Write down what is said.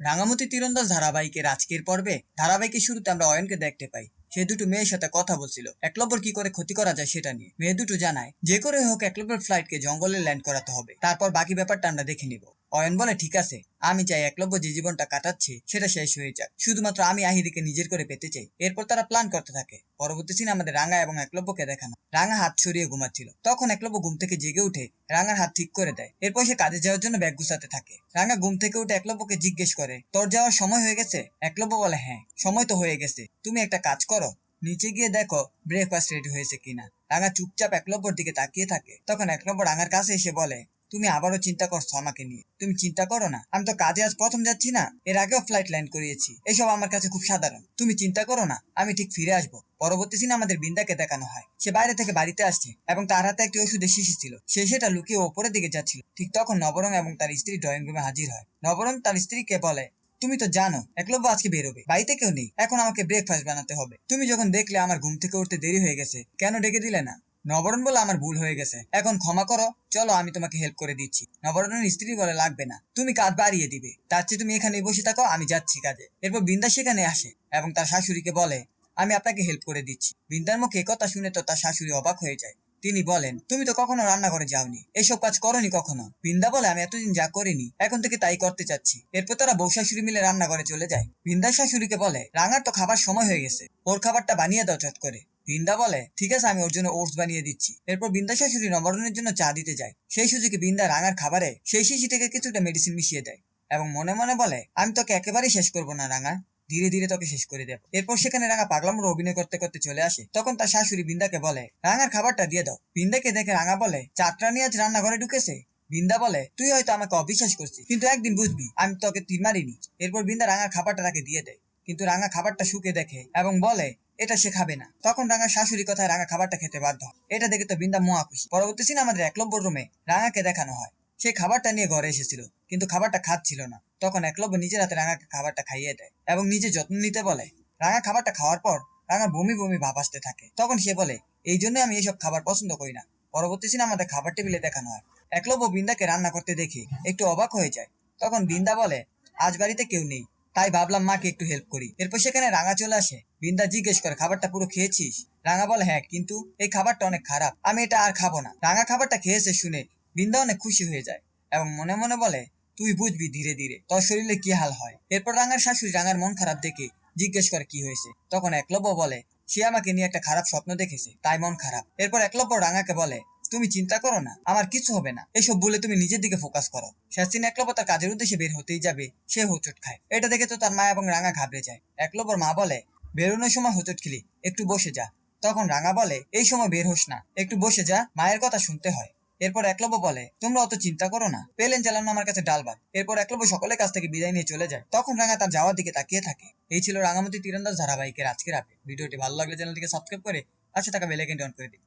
রাঙামতি তীরন্দাজ ধারাবাহিকের আজকের পর্বে ধারাবাহিকের শুরুতে আমরা অয়নকে দেখতে পাই। সে দুটো মেয়ের সাথে কথা বলছিল। একলব্বর কি করে ক্ষতি করা যায় সেটা নিয়ে। মেয়ে দুটো জানায়, যে করে হোক একলব্বর ফ্লাইটকে জঙ্গলে ল্যান্ড করাতে হবে। তারপর বাকি ব্যাপারটা আমরা দেখে নিব। অয়ন বলে, ঠিক আছে, আমি চাই একলব্য যে জীবনটা কাটাচ্ছে সেটা শেষ হয়ে যাক। শুধুমাত্র আমি আহিরিকে নিজের করে পেতে চাই। এরপর তারা প্ল্যান করতে থাকে। পরবর্তী সিনে আমাদের রাঙা এবং একলব্যকে দেখানো। রাঙা হাত সরিয়ে ঘুমাচ্ছিল। তখন একলব্য ঘুম থেকে জেগে উঠে রাঙার হাত ঠিক করে দেয়। এরপর সে কাজে যাওয়ার জন্য ব্যাগ গুছাতে থাকে। রাঙা ঘুম থেকে উঠে একলব্যকে জিজ্ঞেস করে, তোর যাওয়ার সময় হয়ে গেছে? একলব্য বলে হ্যাঁ সময় তো হয়ে গেছে। তুমি একটা কাজ করো। নিচে গিয়ে দেখো ব্রেকফাস্ট রেডি হয়েছে কিনা? রাঙা চুপচাপ একলব্যর দিকে তাকিয়ে থাকে। তখন একলব্য রাঙার কাছে এসে বলে তুমি আবারও চিন্তা করছ আমাকে নিয়ে? তুমি চিন্তা করো না। আমি তো কাজে আজ প্রথম যাচ্ছি না। এর আগেও ফ্লাইট ল্যান্ড করিয়েছি। এসব আমার কাছে খুব সাধারণ। তুমি চিন্তা করো না। আমি ঠিক ফিরে আসব। পরবর্তী সিনে আমাদের বিন্দাকে দেখানো হয়। সে বাইরে থেকে বাড়িতে আসছে এবং তার হাতে একটি ওষুধের শিশি ছিল। সে সেটা লুকিয়ে ওপরের দিকে যাচ্ছিল। ঠিক তখন নবরং এবং তার স্ত্রী ড্রয়িং রুমে হাজির হয়। নবরং তার স্ত্রীকে বলে, তুমি তো জানো একলব্য আজকে বেরোবে। বাড়িতে কেউ নেই। এখন আমাকে ব্রেকফাস্ট বানাতে হবে। তুমি যখন দেখলে আমার ঘুম থেকে উঠতে দেরি হয়ে গেছে, কেন ডেকে দিলে না? নবরণ বলে আমার ভুল হয়ে গেছে। এখন ক্ষমা করো, চলো আমি তোমাকে হেল্প করে দিচ্ছি। নবরণের স্ত্রী বলে লাগবে না। তুমি কাজ বাড়িয়ে দিবে। তার চেয়ে তুমি এখানে বসে থাকো, আমি যাচ্ছি কাজে। এরপর বিন্দা সেখানে আসে এবং তার শাশুড়িকে বলে, আমি আপনাকে হেল্প করে দিচ্ছি। বিন্দার মুখে কথা শুনে তো তার শাশুড়ি অবাক হয়ে যায়। তিনি বলেন, তুমি তো কখনো রান্নাঘরে যাওনি। এসব কাজ করনি কখনো? বৃন্দা বলে, আমি এতদিন যা করিনি, এখন থেকে তাই করতে চাচ্ছি। এরপর তারা বউ শাশুড়ি মিলে রান্নাঘরে চলে যায়। বিন্দার শাশুড়িকে বলে রাঙার তো খাবার সময় হয়ে গেছে। ওর খাবারটা বানিয়ে দাও চট করে। বিন্দা বলে, ঠিক আছে, আমি ওর জন্য ওটস বানিয়ে দিচ্ছি। এরপর বিন্দা শাশুড়ি নবরণের জন্য চা দিতে যায়। সেই সুযোগে বিন্দা রাঙার খাবারে সেই শিশি থেকে কিছুটা মেডিসিন মিশিয়ে দেয় এবং মনে মনে বলে, আমি তোকে একেবারেই শেষ করব না, রাঙা। ধীরে ধীরে তোকে শেষ করে দেব। এরপর সেখানে রাঙা পাগলামোর অভিনয় করতে করতে চলে আসে। তখন তার শাশুড়ি বিন্দাকে বলে, রাঙার খাবারটা দিয়ে দাও। বিন্দাকে দেখে রাঙা বলে চারটা নিয়ে আজ রান্নাঘরে ঢুকেছে? বিন্দা বলে, তুই হয়তো আমাকে অবিশ্বাস করছিস, কিন্তু একদিন বুঝবি, আমি তোকে তীর মারিনি। এরপর বিন্দা রাঙার খাবারটা তাকে দিয়ে দেয়। কিন্তু রাঙা খাবারটা শুকে দেখে এবং বলে এটা সে খাবে না। তখন রাঙা শাশুড়ি কথায় রাঙা খাবারটা খেতে বাধ্য এটা দেখে তো বিন্দা মহা খুশি। পরবর্তী সিনে আমাদের একলব্য রুমে রাঙাকে দেখানো হয়। সে খাবারটা নিয়ে ঘরে এসেছিল, কিন্তু খাবারটা খাচ্ছিল না। তখন একলব্য নিজের হাতে রাঙাকে খাবারটা খাইয়ে দেয় এবং নিজে যত্ন নিতে বলে। রাঙা খাবারটা খাওয়ার পর রাঙা বমি বমি ভাব আসতে থাকে। তখন সে বলে, এই জন্য আমি এইসব খাবার পছন্দ করি না। পরবর্তী সিনে আমাদের খাবার টেবিলে দেখানো হয়। একলব্য বিন্দাকে রান্না করতে দেখে একটু অবাক হয়ে যায়। তখন বিন্দা বলে, আজ বাড়িতে কেউ নেই। তাই ভাবলাম মাকে একটু হেল্প করি। এরপর সেখানে রাঙা চলে আসে। বিন্দা জিজ্ঞেস করে, খাবারটা পুরো খেয়েছিস? রাঙা বলে হ্যাঁ কিন্তু এই খাবারটা অনেক খারাপ। আমি এটা আর খাব না। রাঙা খাবারটা খেয়েছে শুনে বিন্দা অনেক খুশি হয়ে যায় এবং মনে মনে বলে, তুই বুঝবি ধীরে ধীরে, তোর শরীরে কি হাল হয়? এরপর রাঙার শাশুড়ি রাঙার মন খারাপ দেখে জিজ্ঞেস করে, কি হয়েছে? তখন একলব্য বলে, সে আমাকে নিয়ে একটা খারাপ স্বপ্ন দেখেছে, তাই মন খারাপ। এরপর একলব্য রাঙাকে বলে তুমি চিন্তা করো না, আমার কিছু হবে না। এসব বলে তুমি নিজের দিকে ফোকাস করো। শেষদিন একলব্য তার কাজের উদ্দেশ্যে বের হতেই যাবে, সে হোঁচট খায়। এটা দেখে তো তার মা এবং রাঙা ঘাবড়ে যায়। একলব্যর মা বলে, বেরোনোর সময় হোঁচট খেলি, একটু বসে যা। তখন রাঙা বলে, এই সময় বের হোস না, একটু বসে যা, মায়ের কথা শুনতে হয়। এরপর একলব্য বলে, তোমরা অত চিন্তা করো না, পেলেন চালানো আমার কাছে ডাল এরপর একলব্য সকলের কাছ থেকে বিদায় নিয়ে চলে যায়। তখন রাঙা তার যাওয়ার দিকে তাকিয়ে থাকে। এই ছিল রাঙামতি তীরন্দাজ ধারাবাহিকের আজকের আপডেট ভিডিওটি ভালো লাগলে চ্যানেলটিকে সাবস্ক্রাইব করে পাশে থাকা বেলাইকনটি অন করে দিন।